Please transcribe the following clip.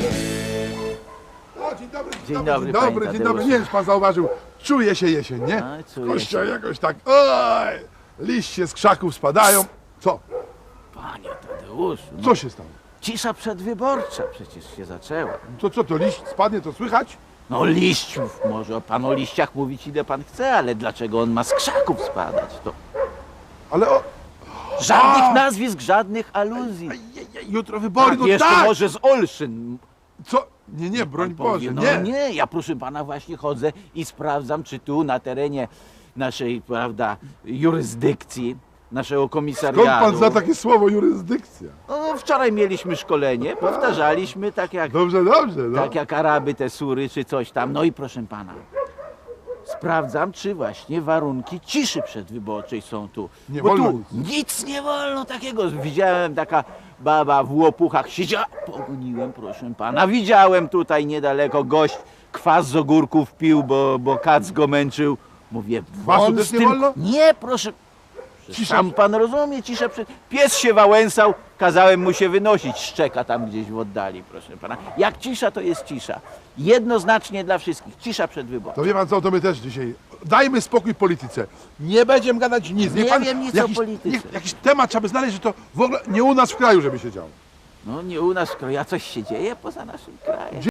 Dzień Dzień dobry, dobry, dzień dobry. Tadeuszu. Nie wiem, czy pan zauważył, czuje się jesień, nie? A, czuję się. jakoś tak, oj, liście z krzaków spadają. Co? Panie Tadeuszu, no, Co się stało? cisza przedwyborcza przecież się zaczęła. To co, to liść spadnie, to słychać? No liściów, może pan o liściach mówić ile pan chce, ale dlaczego on ma z krzaków spadać? To Ale o, żadnych A! nazwisk, żadnych aluzji. Jutro wybory, Tak, no jeszcze tak! może z Olszyn. Co? Nie, nie, broń pan powie. Boże, No nie. nie, ja proszę pana właśnie chodzę i sprawdzam, czy tu na terenie naszej, prawda, jurysdykcji, naszego komisariatu. Skąd pan zna takie słowo jurysdykcja? No, wczoraj mieliśmy szkolenie, powtarzaliśmy tak jak, Dobrze, dobrze, no. tak jak Araby te sury czy coś tam. No i proszę pana, sprawdzam, czy właśnie warunki ciszy przedwyborczej są tu. Nie Bo wolno tu nic nie wolno takiego. Widziałem taka baba w łopuchach siedziała, pogoniłem proszę pana. Widziałem tutaj niedaleko gość kwas z ogórków pił, bo, bo kac go męczył. Mówię, Kwasu won też z nie tym... wolno? Nie, proszę. Cisza. Sam pan rozumie, cisza przed... Pies się wałęsał, kazałem mu się wynosić, szczeka tam gdzieś w oddali, proszę pana. Jak cisza, to jest cisza. Jednoznacznie dla wszystkich. Cisza przed wyborem. To wie pan co, to my też dzisiaj. Dajmy spokój polityce. Nie będziemy gadać nic. Nie wiem nic jakiś, o polityce. Niech, jakiś temat trzeba by znaleźć, że to w ogóle nie u nas w kraju, żeby się działo. No nie u nas w kraju, a coś się dzieje poza naszym krajem.